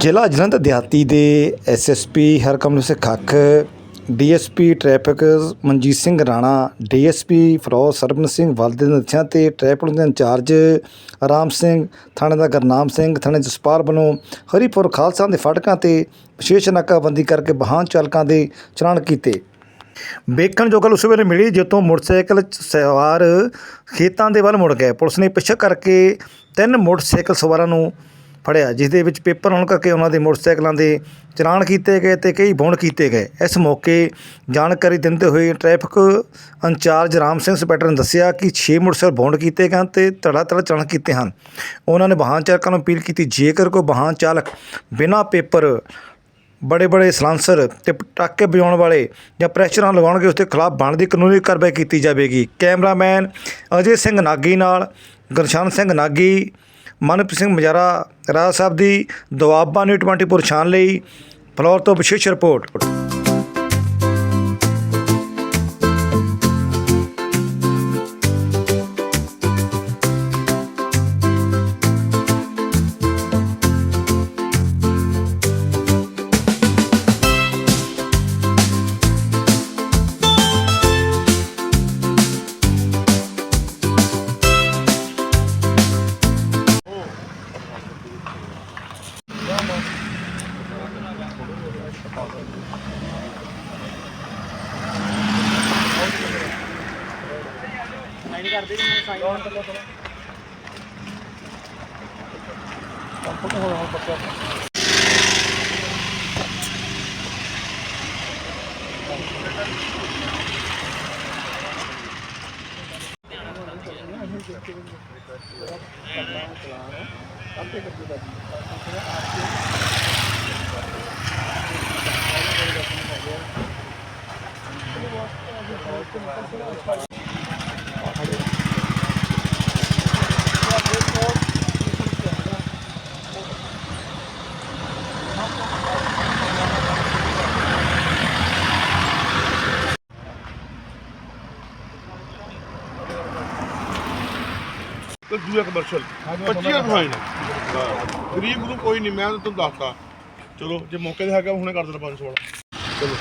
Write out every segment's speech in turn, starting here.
ਜ਼ਿਲ੍ਹਾ ਜਲੰਧਰ ਦਿਹਾਤੀ ਦੇ SSP Harkamal Singh Khakh DSP traffic Manjit Singh Rana DSP Feroz Sarban Singh ਵੱਲ ਦੇ ਨਿਰਦੇਸ਼ਾਂ ਤੇ ਟ੍ਰੈਫਿਕ ਦੇ ਇੰਚਾਰਜ ਆਰਾਮ ਸਿੰਘ, ਥਾਣੇ ਦਾ ਗਰਨਾਮ ਸਿੰਘ, ਥਾਣੇ ਜਸਪਾਲ ਵੱਲੋਂ ਹਰੀਪੁਰ ਖਾਲਸਾ ਦੇ ਫਾਟਕਾਂ ਤੇ ਵਿਸ਼ੇਸ਼ ਨਾਕਾਬੰਦੀ ਕਰਕੇ ਵਾਹਨ ਚਾਲਕਾਂ ਦੇ ਚਲਾਨ ਕੀਤੇ। ਵੇਖਣ ਜੋ ਗੱਲ ਉਸ ਵੇਲੇ ਮਿਲੀ ਜਦੋਂ ਮੋਟਰਸਾਈਕਲ ਸਵਾਰ ਖੇਤਾਂ ਦੇ ਵੱਲ ਮੁੜ ਗਏ ਪੁਲਿਸ ਨੇ ਪਿੱਛਾ ਕਰਕੇ ਤਿੰਨ ਮੋਟਰਸਾਈਕਲ ਸਵਾਰਾਂ ਨੂੰ ਫੜਿਆ ਜਿਸ ਦੇ ਵਿੱਚ ਪੇਪਰ ਹੋਣ ਕਰਕੇ ਉਹਨਾਂ ਦੇ ਮੋਟਰਸਾਈਕਲਾਂ ਦੇ ਚਲਾਨ ਕੀਤੇ ਗਏ ਤੇ ਕਈ ਬੌਂਡ ਕੀਤੇ ਗਏ। ਇਸ ਮੌਕੇ ਜਾਣਕਾਰੀ ਦਿੰਦੇ ਹੋਏ traffic incharge Ram Singh inspector ਨੇ ਦੱਸਿਆ ਕਿ 6 ਮੋਟਰਸਾਈਕਲ ਬੌਂਡ ਕੀਤੇ ਗਏ ਹਨ ਤੇ ਧੜਾ ਧੜਾ ਚਲਾਨ ਕੀਤੇ ਹਨ। ਉਹਨਾਂ ਨੇ ਵਾਹਨ ਚਾਲਕਾਂ ਨੂੰ ਅਪੀਲ ਕੀਤੀ, ਜੇਕਰ ਕੋਈ ਵਾਹਨ ਚਾਲਕ ਬਿਨਾਂ ਪੇਪਰ ਬੜੇ ਬੜੇ ਸਲਾਂਸਰ ਤੇ ਪਟਾਕੇ ਵਜਾਉਣ ਵਾਲੇ ਜਾਂ ਪ੍ਰੈਸ਼ਰਾਂ ਲਗਾਉਣਗੇ ਉਸ ਦੇ ਖਿਲਾਫ ਬਣਦੀ ਕਾਨੂੰਨੀ ਕਾਰਵਾਈ ਕੀਤੀ ਜਾਵੇਗੀ। ਕੈਮਰਾਮੈਨ ਅਜੇ ਸਿੰਘ ਨਾਗੀ ਨਾਲ, ਗੁਰਸ਼ਨ ਸਿੰਘ ਨਾਗੀ, ਮਨਪ੍ਰੀਤ ਸਿੰਘ ਮਜਾਰਾ, ਰਾਜ ਸਾਹਿਬ ਦੀ ਦੁਆਬਾ ਨਿਊ 24 ਪੁਰਸ਼ਾਨ ਲਈ, ਫਲੋਰ ਤੋਂ ਵਿਸ਼ੇਸ਼ ਰਿਪੋਰਟ। ਸਾਈਨ ਕਰ ਦੇ ਮੈਨੂੰ ਸਾਈਨ ਕਰ ਲਓ ਥੋੜਾ ਕੰਪੋਟ ਹੋ ਰਿਹਾ ਪੱਕਾ ਕਰਦੇ ਕਰਦੇ ਦਾ ਆਪਕੇ ਤੇ ਦੂਜਾ ਕਮਰਸ਼ੀਅਲ 25 ਰੁਪਏ ਫਾਈਨ ਗਰੀਬ ਨੂੰ ਕੋਈ ਨਹੀਂ ਮੈਂ ਤੁਹਾਨੂੰ ਦੱਸਦਾ ਚਲੋ ਜੇ ਮੌਕੇ ਤੇ ਹੈਗਾ ਹੁਣੇ ਕਰ ਦੇਣਾ 500 ਵਾਲਾ। ਚਲੋ।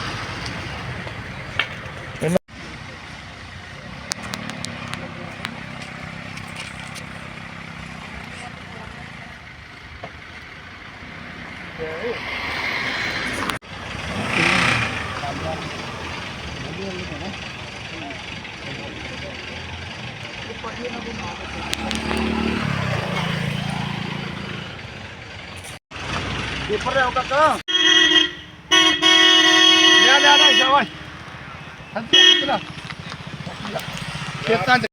ਪੇਪਰ ਲਿਆਓ ਕਾਕਾ ਲਿਆ ਲਿਆ ਲਿਆ ਸ਼ਾਬਾਸ਼ ਹੱਥ ਕਿਲਾ ਖੇਤਾਂ ਚ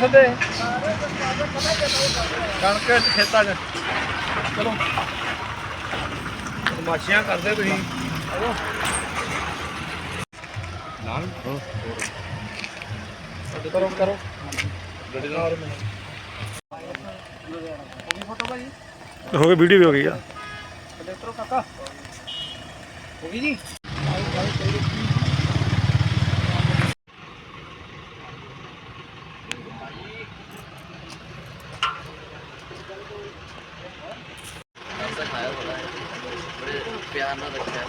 ਸਦੇ ਕਣਕ ਖੇਤਾਂ ਚ ਚਲੋ ਮਾਸ਼ੀਆਂ ਕਰਦੇ ਤੁਸੀਂ ਆਜੋ ਨਾਲ। ਕਰੋ ਕਰੋ। ਗੱਡੀ ਨਾਲ। ਫੋਟੋ ਭਾਈ ਹੋ ਗਈ ਵੀਡੀਓ ਵੀ ਹੋ ਗਈ ਆ। ਕਲੈਕਟਰ ਕਾਕਾ। ਹੋ ਗਈ ਜੀ? ਪਿਆਰ ਨਾਲ ਰੱਖਿਆ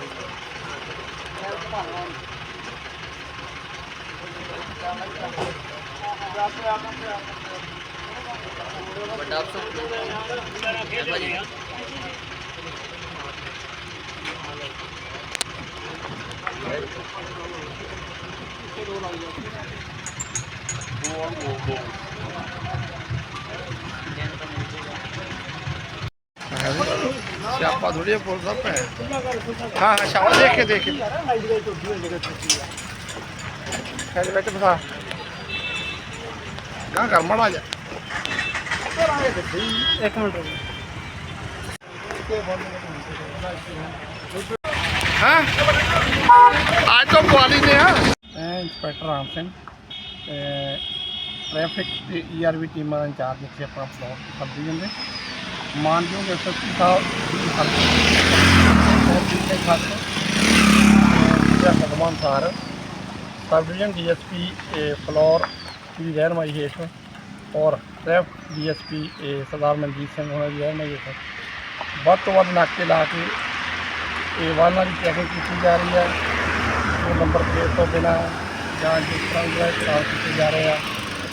ਵੱਡਾ ਅਫਸਰ ਭਾਜੀ ਸਿਆਪਾ ਥੋੜੀ ਪੁਲਿਸ ਦਾ ਪੈ ਹਾਂ ਹਾਂ ਸ਼ਾਵਾ ਦੇਖ ਕੇ ਦੇਖ ਕੇ। ਖੈਰ ਬੈਠ ਬਸਾ ਗਾਂ ਕਰ ਮੜਾ ਜਾ ਇੱਕ ਮਿੰਟ ਹਾਂ ਅੱਜ ਤੋਂ ਪੁਆਲੀ ਨੇ ਹਾਂ ਮੈਂ ਇੰਸਪੈਕਟਰ ਰਾਮ ਸਿੰਘ ਤੇ ਟ੍ਰੈਫਿਕ ਤੇ ਈਆਰਵੀ ਟੀਮਾਂ ਦਾ ਇੰਚਾਰਜ ਇੱਥੇ ਆਪਣਾ ਫਲੋਰ ਸਬ ਡਿਵੀਜ਼ਨ ਦੇ ਮਾਨਯੋਗ ਐਸਐਸਪੀ ਸਾਹਿਬ ਦੀ ਹਰਪ੍ਰੀਤ ਸਿੰਘ ਖਾਸ ਜਿਹੜਾ ਕਦਮਾਂ ਅਨੁਸਾਰ ਸਬ ਡਿਵੀਜ਼ਨ ਡੀਐਸਪੀ ਫਲੋਰ ਦੀ ਰਹਿਨਮਾਈ ਹੇਠ ਔਰ ਟ੍ਰੈਫਿਕ ਡੀਐਸਪੀ ਸਰਦਾਰ ਮਨਜੀਤ ਸਿੰਘ ਹੋਣਾ ਦੀ ਰਹਿਨਮਾਈ ਹੇਠ ਵੱਧ ਤੋਂ ਵੱਧ ਨਾਕੇ ਲਾ ਕੇ ਇਹ ਵਾਹਨਾਂ ਦੀ ਚੈਕਿੰਗ ਕੀਤੀ ਜਾ ਰਹੀ ਹੈ। ਉਹ ਨੰਬਰ ਪਲੇਟ ਤੋਂ ਬਿਨਾਂ ਜਾਂ ਜਿਸ ਤਰ੍ਹਾਂ ਜਿਹੜਾ ਚਲਾਨ ਕੀਤੇ ਜਾ ਰਹੇ ਆ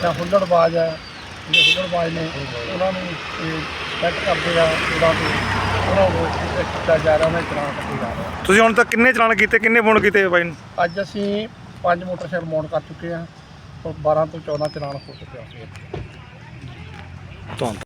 ਜਾਂ ਹੁੱਲੜਬਾਜ਼ ਹੈ ਜਿਹੜੇ ਹੁੱਲੜਬਾਜ਼ ਨੇ ਉਹਨਾਂ ਨੂੰ ਸੈੱਟ ਕਰਦੇ ਆ ਉਹਨਾਂ ਨੂੰ ਉਹਨਾਂ ਨੂੰ ਚੈੱਕ ਕੀਤਾ ਜਾ ਰਿਹਾ ਉਹਨਾਂ ਦੇ ਚਲਾਨ ਕੱਟੇ ਜਾ ਰਹੇ ਤੁਸੀਂ ਹੁਣ ਤੱਕ ਕਿੰਨੇ ਚਲਾਨ ਕੀਤੇ ਕਿੰਨੇ ਫੋਨ ਕੀਤੇ ਬਾਈ ਨੂੰ? ਅੱਜ ਅਸੀਂ ਪੰਜ ਮੋਟਰਸਾਈਕਲ ਮਾਊਂਟ ਕਰ ਚੁੱਕੇ ਹਾਂ ਔਰ 12 ਤੋਂ 14 ਚਲਾਨ ਹੋ ਚੁੱਕਿਆ ਆ। ਧੰਨਵਾਦ।